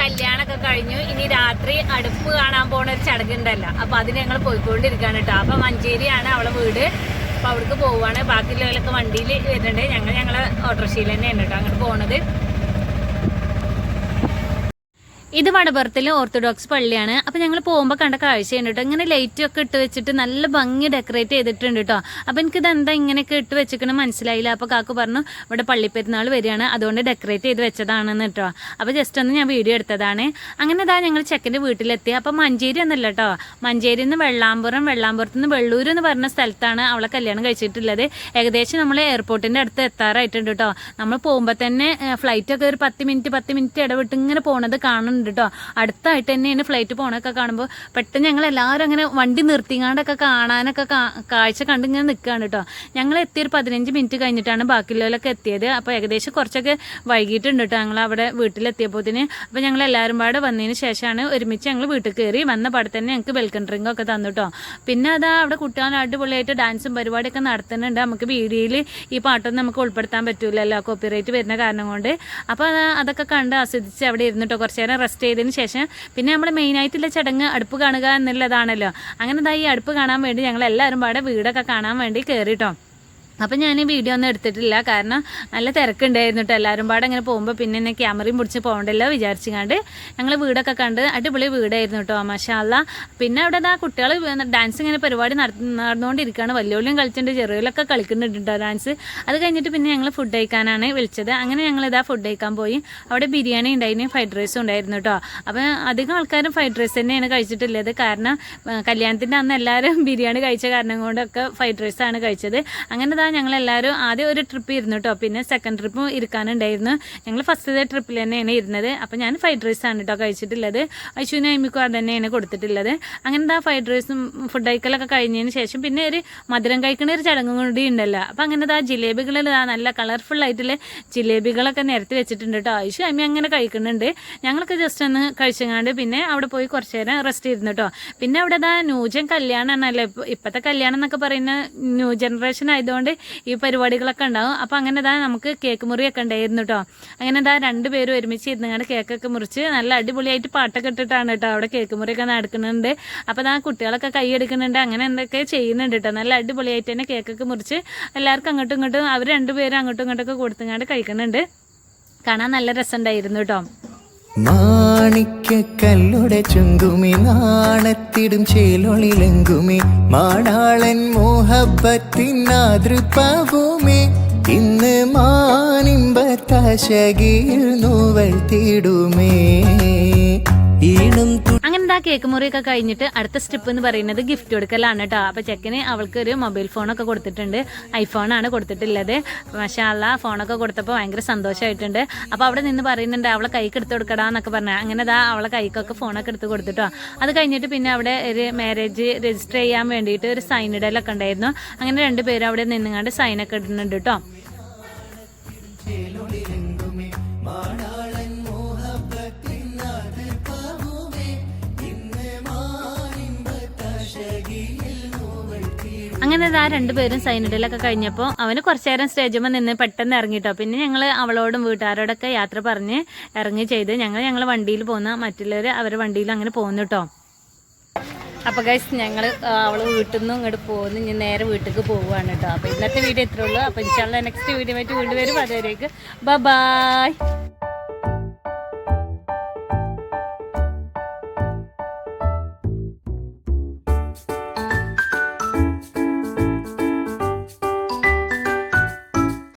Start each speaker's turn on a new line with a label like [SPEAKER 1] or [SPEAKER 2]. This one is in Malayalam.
[SPEAKER 1] കല്യാണമൊക്കെ കഴിഞ്ഞു. ഇനി രാത്രി അടുപ്പ് കാണാൻ പോണ ഒരു ചടങ്ങുണ്ടല്ലോ. അപ്പൊ അതിന് ഞങ്ങൾ പോയിക്കൊണ്ടിരിക്കുകയാണ് കേട്ടോ അപ്പൊ മഞ്ചേരിയാണ് അവളെ വീട്. അപ്പൊ അവിടേക്ക് പോവാണ് ബാക്കിയുള്ളവരൊക്കെ വണ്ടിയിൽ വരുന്നുണ്ട്. ഞങ്ങൾ ഞങ്ങളെ ഓട്ടോറിക്ഷയിൽ തന്നെയാണ് കേട്ടോ അങ്ങോട്ട് പോണത്. ഇത് വടപുറത്തിലെ ഓർത്തഡോക്സ് പള്ളിയാണ്. അപ്പൊ ഞങ്ങൾ പോകുമ്പോൾ കണ്ട കാഴ്ച കേട്ടോ ഇങ്ങനെ ലൈറ്റ് ഒക്കെ ഇട്ട് വെച്ചിട്ട് നല്ല ഭംഗി ഡെക്കറേറ്റ് ചെയ്തിട്ടുണ്ട് കേട്ടോ അപ്പൊ എനിക്കിത് എന്താ ഇങ്ങനെയൊക്കെ ഇട്ട് വെച്ചിക്കണ മനസ്സിലായില്ല. അപ്പൊ കാക്കു പറഞ്ഞു ഇവിടെ പള്ളിപ്പെരുന്നാൾ വരികയാണ്. അതുകൊണ്ട് ഡെക്കറേറ്റ് ചെയ്ത് വെച്ചതാണെന്ന് കേട്ടോ അപ്പൊ ജസ്റ്റ് ഒന്ന് ഞാൻ വീഡിയോ എടുത്തതാണ്. അങ്ങനെ ഇതാ ഞങ്ങൾ ചെക്കന്റെ വീട്ടിലെത്തി. അപ്പൊ മഞ്ചേരി എന്നല്ല കേട്ടോ മഞ്ചേരി നിന്ന് വെള്ളാമ്പുറം വെള്ളാമ്പുറത്ത് നിന്ന് വെള്ളൂർ എന്ന് പറഞ്ഞ സ്ഥലത്താണ് അവളെ കല്യാണം കഴിച്ചിട്ടുള്ളത്. ഏകദേശം നമ്മൾ എയർപോർട്ടിന്റെ അടുത്ത് എത്താറായിട്ടുണ്ട് കേട്ടോ നമ്മൾ പോകുമ്പോൾ തന്നെ ഫ്ലൈറ്റ് ഒക്കെ ഒരു പത്ത് മിനിറ്റ് പത്ത് മിനിറ്റ് ഇടവിട്ട് ഇങ്ങനെ പോണത് കാണുന്നുണ്ട് കേട്ടോ അടുത്തായിട്ട് തന്നെയാണ് ഫ്ലൈറ്റ് പോണൊക്കെ കാണുമ്പോൾ പെട്ടെന്ന് ഞങ്ങൾ എല്ലാവരും അങ്ങനെ വണ്ടി നിർത്തിങ്ങാണ്ടൊക്കെ കാണാനൊക്കെ കാഴ്ച കണ്ട് ഇങ്ങനെ നിൽക്കുകയാണ് കേട്ടോ ഞങ്ങൾ എത്തിയൊരു പതിനഞ്ച് മിനിറ്റ് കഴിഞ്ഞിട്ടാണ് ബാക്കിയുള്ളവരൊക്കെ എത്തിയത്. അപ്പോൾ ഏകദേശം കുറച്ചൊക്കെ വൈകിട്ടുണ്ട് കേട്ടോ ഞങ്ങൾ അവിടെ വീട്ടിലെത്തിയപ്പോത്തിന്. അപ്പോൾ ഞങ്ങൾ എല്ലാവരും പാടെ വന്നതിന് ശേഷമാണ് ഒരുമിച്ച് ഞങ്ങൾ വീട്ടിൽ കയറി വന്ന പാടെ തന്നെ ഞങ്ങൾക്ക് വെൽക്കം ഡ്രിങ്ക് ഒക്കെ തന്നു കേട്ടോ പിന്നെ അതാ അവിടെ കുട്ടികൾ അടിപൊളിയായിട്ട് ഡാൻസും പരിപാടിയൊക്കെ നടത്തുന്നുണ്ട്. നമുക്ക് വീഡിയോയിൽ ഈ പാട്ടൊന്നും നമുക്ക് ഉൾപ്പെടുത്താൻ പറ്റൂലല്ലോ. കോപ്പിറൈറ്റ് വരുന്ന കാരണം കൊണ്ട്. അപ്പോൾ അതൊക്കെ കണ്ട് ആസ്വദിച്ച് അവിടെ ഇരുന്നിട്ടോ കുറച്ച് നേരം റെസ്റ്റ് ചെയ്തതിന് ശേഷം പിന്നെ നമ്മൾ മെയിനായിട്ടുള്ള ചടങ്ങ് അടുപ്പ് കാണുക എന്നുള്ളതാണല്ലോ. അങ്ങനെ ഈ അടുപ്പ് കാണാൻ വേണ്ടി ഞങ്ങൾ എല്ലാവരും പാടെ വീടൊക്കെ കാണാൻ വേണ്ടി കയറിട്ടോ അപ്പം ഞാൻ ഈ വീഡിയോ ഒന്നും എടുത്തിട്ടില്ല. കാരണം നല്ല തിരക്കുണ്ടായിരുന്നു കേട്ടോ എല്ലാവരും പാടെ അങ്ങനെ പോകുമ്പോൾ പിന്നെ എന്നെ ക്യാമറയും പിടിച്ച് പോകണ്ടല്ലോ വിചാരിച്ചുകൊണ്ട് ഞങ്ങൾ വീടൊക്കെ കണ്ട് അടിപൊളി വീടായിരുന്നു കേട്ടോ മഷാല്ല പിന്നെ അവിടെ ആ കുട്ടികൾ ഡാൻസ് ഇങ്ങനെ പരിപാടി നട- നടന്നുകൊണ്ടിരിക്കുകയാണ് വലിയോളിയും കളിച്ചിട്ടുണ്ട് ചെറിയോലൊക്കെ കളിക്കുന്നുണ്ട് ഡാൻസ് അത് കഴിഞ്ഞിട്ട് പിന്നെ ഞങ്ങൾ ഫുഡ് കഴിക്കാനാണ് വിളിച്ചത്. അങ്ങനെ ഞങ്ങൾ ഇതാ ഫുഡ് കഴിക്കാൻ പോയി. അവിടെ ബിരിയാണി ഉണ്ടായിരുന്നു ഫ്രൈഡ് റൈസും ഉണ്ടായിരുന്നു കേട്ടോ അപ്പം അധികം ആൾക്കാരും ഫ്രൈഡ് റൈസ് തന്നെയാണ് കഴിച്ചിട്ടുള്ളത്. കാരണം കല്യാണത്തിന്റെ അന്ന് എല്ലാവരും ബിരിയാണി കഴിച്ച കാരണം കൊണ്ടൊക്കെ ഫ്രൈഡ് റൈസാണ് കഴിച്ചത്. അങ്ങനെ എല്ലാവരും ആദ്യം ഒരു ട്രിപ്പ് ഇരുന്നു കേട്ടോ പിന്നെ സെക്കൻഡ് ട്രിപ്പും ഇരിക്കാനുണ്ടായിരുന്നു. ഞങ്ങൾ ഫസ്റ്റത്തെ ട്രിപ്പിൽ തന്നെയാണ് ഇരുന്നത്. അപ്പോൾ ഞാൻ ഫ്രൈഡ് റൈസ് ആണ് കേട്ടോ കഴിച്ചിട്ടുള്ളത്. ഐശുവിനും അമ്മിക്കും അത് തന്നെയാണ് കൊടുത്തിട്ടുള്ളത്. അങ്ങനെ എന്താ ഫ്രൈഡ് റൈസും ഫുഡ് കഴിക്കലൊക്കെ കഴിഞ്ഞതിന് ശേഷം പിന്നെ ഒരു മധുരം കഴിക്കണ ഒരു ചടങ്ങും കൂടി ഉണ്ടല്ലോ. അപ്പം അങ്ങനെ ഇതാ ജിലേബികളിൽ ഇതാ നല്ല കളർഫുൾ ആയിട്ടുള്ള ജിലേബികളൊക്കെ നിരത്തി വെച്ചിട്ടുണ്ട് കേട്ടോ ഐശു അമ്മി അങ്ങനെ കഴിക്കുന്നുണ്ട്. ഞങ്ങൾക്ക് ജസ്റ്റ് ഒന്ന് കഴിച്ചങ്ങാണ്ട് പിന്നെ അവിടെ പോയി കുറച്ച് നേരം റെസ്റ്റ് ഇരുന്നു കേട്ടോ പിന്നെ അവിടെ ഇതാ ന്യൂജൻ കല്യാണമാണല്ലോ ഇപ്പൊ ഇപ്പോഴത്തെ കല്യാണം എന്നൊക്കെ പറയുന്ന ന്യൂ ജനറേഷൻ ആയതുകൊണ്ട് ഈ പരിപാടികളൊക്കെ ഉണ്ടാവും. അപ്പം അങ്ങനെ ഇതാ നമുക്ക് കേക്ക് മുറിയൊക്കെ ഉണ്ടായിരുന്നു കേട്ടോ അങ്ങനെ ഇതാ രണ്ടുപേരും ഒരുമിച്ച് ഇരുന്നുകൊണ്ട് കേക്കൊക്കെ മുറിച്ച് നല്ല അടിപൊളിയായിട്ട് പാട്ടൊക്കെ ഇട്ടിട്ടാണ് കേട്ടോ അവിടെ കേക്ക് മുറിയൊക്കെ നടക്കുന്നുണ്ട്. അപ്പോൾ ഇതാ കുട്ടികളൊക്കെ കൈ എടുക്കുന്നുണ്ട്. അങ്ങനെ എന്തൊക്കെ ചെയ്യുന്നുണ്ട് കേട്ടോ നല്ല അടിപൊളിയായിട്ട് തന്നെ കേക്കൊക്കെ മുറിച്ച് എല്ലാവർക്കും അങ്ങോട്ടും ഇങ്ങോട്ടും അവർ രണ്ടുപേരും അങ്ങോട്ടും ഇങ്ങോട്ടൊക്കെ കൊടുത്തുകൊണ്ട് കഴിക്കുന്നുണ്ട്. കാണാൻ നല്ല രസമുണ്ടായിരുന്നു കേട്ടോ
[SPEAKER 2] മാണിക്കല്ലുടെ ചുങ്കുമി നാണത്തിടും ചേലൊളിലെങ്കുമി മാടാളൻ മോഹബത്തിൻ മാതൃപ്പവുമേ ഇന്ന് മാനിമ്പത്തശകിൽ നോവൽ തീടുമേ. ഈണം തു
[SPEAKER 1] അങ്ങനെ കേക്ക് കേക്ക് മുറിയൊക്കെ കഴിഞ്ഞിട്ട് അടുത്ത സ്റ്റെപ്പ് എന്ന് പറയുന്നത് ഗിഫ്റ്റ് കൊടുക്കലാണ് കേട്ടോ അപ്പൊ ചെക്കന് അവൾക്ക് ഒരു മൊബൈൽ ഫോണൊക്കെ കൊടുത്തിട്ടുണ്ട്. ഐഫോൺ ആണ് കൊടുത്തിട്ടുള്ളത്. മഷാല്ല ഫോണൊക്കെ കൊടുത്തപ്പോൾ ഭയങ്കര സന്തോഷമായിട്ടുണ്ട് അപ്പൊ അവിടെ നിന്ന് പറയുന്നുണ്ട് അവളെ കൈക്ക് എടുത്ത് കൊടുക്കടാ എന്നൊക്കെ പറഞ്ഞു. അങ്ങനെ ദാ അവളെ കൈക്കൊക്കെ ഫോണൊക്കെ എടുത്ത് കൊടുത്തിട്ടോ അത് കഴിഞ്ഞിട്ട് പിന്നെ അവിടെ ഒരു മാരേജ് രജിസ്റ്റർ ചെയ്യാൻ വേണ്ടിയിട്ട് ഒരു സൈൻ ഇടലൊക്കെ ഉണ്ടായിരുന്നു. അങ്ങനെ രണ്ടുപേരും അവിടെ നിന്നുകൊണ്ട് സൈനൊക്കെ ഇടുന്നുണ്ട് കേട്ടോ അങ്ങനെ ആ രണ്ടുപേരും സൈനിഡിലൊക്കെ കഴിഞ്ഞപ്പോൾ അവന് കുറച്ചു നേരം സ്റ്റേജുമ്പോൾ നിന്ന് പെട്ടെന്ന് ഇറങ്ങിട്ടോ. പിന്നെ ഞങ്ങൾ അവളോടും വീട്ടുകാരോടൊക്കെ യാത്ര പറഞ്ഞ് ഇറങ്ങി ചെയ്ത് ഞങ്ങൾ ഞങ്ങൾ വണ്ടിയിൽ പോകുന്ന മറ്റുള്ളവർ അവരുടെ വണ്ടിയിൽ അങ്ങനെ പോകുന്നു കേട്ടോ അപ്പോൾ ഗൈസ് ഞങ്ങൾ അവൾ വീട്ടിൽ നിന്നും ഇങ്ങോട്ട് പോകുന്നു ഇനി നേരെ വീട്ടിലേക്ക് പോവുകയാണ് കേട്ടോ അപ്പോൾ ഇന്നത്തെ വീഡിയോ ഇത്രേ ഉള്ളൂ. അപ്പോൾ ഇൻഷാല്ല നെക്സ്റ്റ് വീഡിയോ ആയിട്ട് വീണ്ടും വരും. അതുവരേക്ക് ബൈ